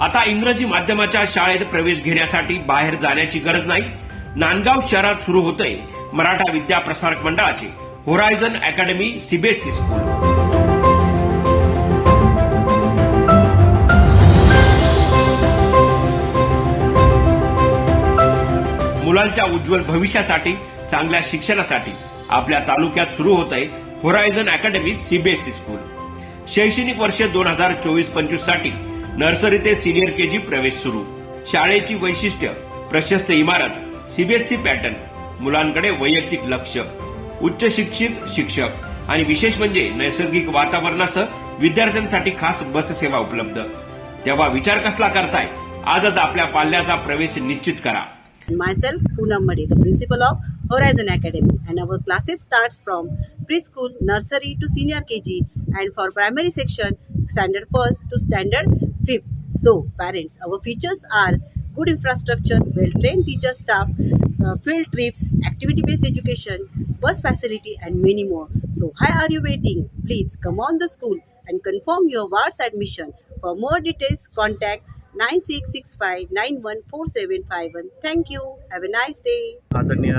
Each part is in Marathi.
आता इंग्रजी माध्यमाच्या शाळेत प्रवेश घेण्यासाठी बाहेर जाण्याची गरज नाही. नांदगाव शहरात सुरू होतंय मराठा विद्या प्रसारक मंडळाचे होरायझन अकॅडमी सीबीएसई स्कूल. मुलांच्या उज्ज्वल भविष्यासाठी चांगल्या शिक्षणासाठी आपल्या तालुक्यात सुरू होत आहे होरायझन अकॅडमी सीबीएसई स्कूल. शैक्षणिक वर्ष दोन हजार चोवीस पंचवीससाठी नर्सरी ते सिनियर के जी प्रवेश सुरू. शाळेची वैशिष्ट्य प्रशस्त इमारत सीबीएसई पॅटर्न मुलांकडे वैयक्तिक लक्ष उच्च शिक्षित शिक्षक आणि विशेष म्हणजे नैसर्गिक वातावरणासह विद्यार्थ्यांसाठी खास बस सेवा उपलब्ध. तेव्हा विचार कसला करताय? आजच आपल्या पाल्याचा प्रवेश निश्चित करा. Myself Poonam Madi, the principal of Horizon Academy, and our classes starts from preschool, nursery to senior KG, and for primary section, standard first to standard fifth. So, parents, our features are good infrastructure, well-trained teacher staff, uh, field trips, activity-based education, bus facility, and many more. So, why are you waiting? Please come on the school and confirm your ward's admission. For more details, contact 9665914751. Thank you. Have a nice day. आदरणीय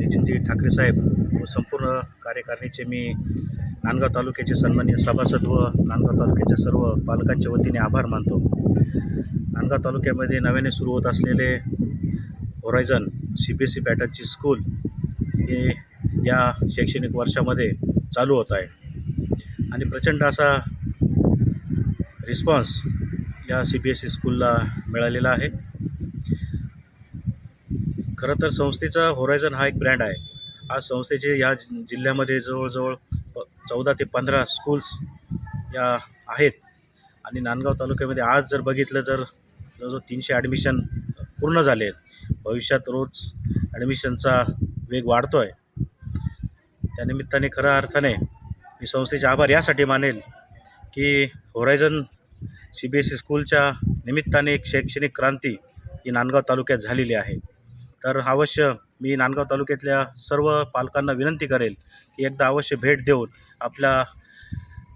नितीनजी ठाकरे साहेब व संपूर्ण कार्यकारिणीचे मी नांदगाव तालुक्याचे सन्माननीय सभासद व नांदगाव तालुक्याच्या सर्व पालकांच्या वतीने आभार मानतो. नांदगाव तालुक्यामध्ये नव्याने सुरू होत असलेले Horizon C B S C पॅटर्नची school हे या शैक्षणिक वर्षामध्ये चालू होत आहे. आणि प्रचंड असा रिस्पॉन्स या सी बी एस सी स्कूलला मिळालेला आहे. खरं तर संस्थेचा होरायझन हा एक ब्रँड आहे. आज संस्थेचे या जिल्ह्यामध्ये जवळजवळ प चौदा ते पंधरा स्कूल्स या आहेत. आणि नांदगाव तालुक्यामध्ये आज जर बघितलं तर जवळजवळ तीनशे ॲडमिशन पूर्ण झाले आहेत. भविष्यात रोज ॲडमिशनचा वेग वाढतो आहे त्यानिमित्ताने खऱ्या अर्थाने मी संस्थेचे आभार यासाठी मानेल की Horizon C B S E स्कूलच्या निमित्ताने एक शैक्षणिक क्रांती ही नांदगाव तालुक्यात झालेली आहे. तर अवश्य मी नांदगाव तालुक्यातल्या सर्व पालकांना विनंती करेल की एकदा अवश्य भेट देऊन आपल्या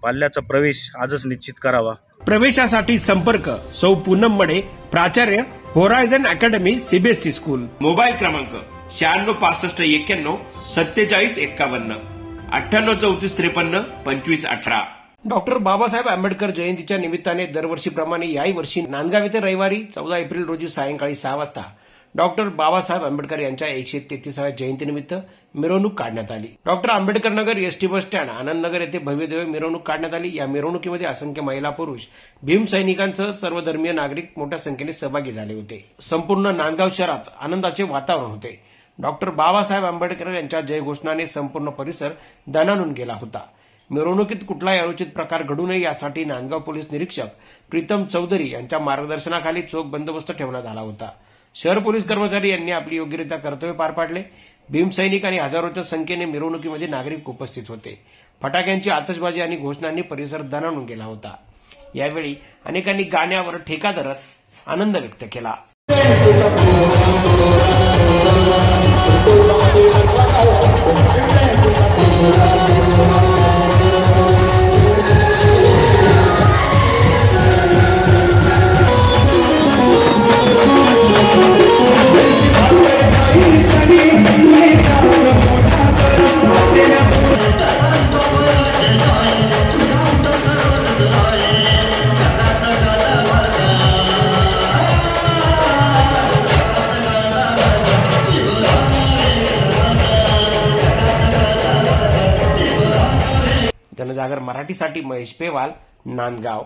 पाल्याचा प्रवेश आजच निश्चित करावा. प्रवेशासाठी संपर्क सौ पूनम मडे प्राचार्य Horizon academy CBSE school. Mobile क्रमांक शहाण्णव पासष्ट एक्क्याण्णव सत्तेचाळीस एक्कावन्न अठ्ठ्याण्णव चौतीस त्रेपन्न पंचवीस अठरा. डॉक्टर बाबासाहेब आंबेडकर जयंतीच्या निमित्ताने दरवर्षीप्रमाणे याही वर्षी नांदगाव येथे रविवारी चौदा एप्रिल रोजी सायंकाळी सहा वाजता डॉक्टर बाबासाहेब आंबेडकर यांच्या एकशे तेहतीसाव्या जयंतीनिमित्त मिरवणूक काढण्यात आली. Doctor Ambedkar Nagar ST bus stand Anandnagar येथे भव्यदेव मिरवणूक काढण्यात आली. या मिरवणुकीमध्ये असंख्य महिला पुरुष भीम सैनिकांसह नागरिक मोठ्या संख्येने सहभागी झाले होते. संपूर्ण नांदगाव शहरात आनंदाचे वातावरण होते. डॉक्टर बाबासाहेब आंबेडकर यांच्या जयघोषणाने संपूर्ण परिसर दणानून गेला होता. मिरवणुकीत कुठलाही अनुचित प्रकार घडू नये यासाठी नांदगाव पोलीस निरीक्षक प्रीतम चौधरी यांच्या मार्गदर्शनाखाली चोख बंदोबस्त ठेवण्यात आला होता. शहर पोलीस कर्मचारी यांनी आपली योग्यरित्या कर्तव्य पार पाडले. भीमसैनिक आणि हजारोच्या संख्येने मिरवणुकीमध्ये नागरिक उपस्थित होते. फटाक्यांची आतषबाजी आणि घोषणांनी परिसर दणाणून गेला होता. यावेळी अनेकांनी गाण्यावर ठेका धरत आनंद व्यक्त केला. जनजागर मराठीसाठी महेश पेवाल नांदगाव.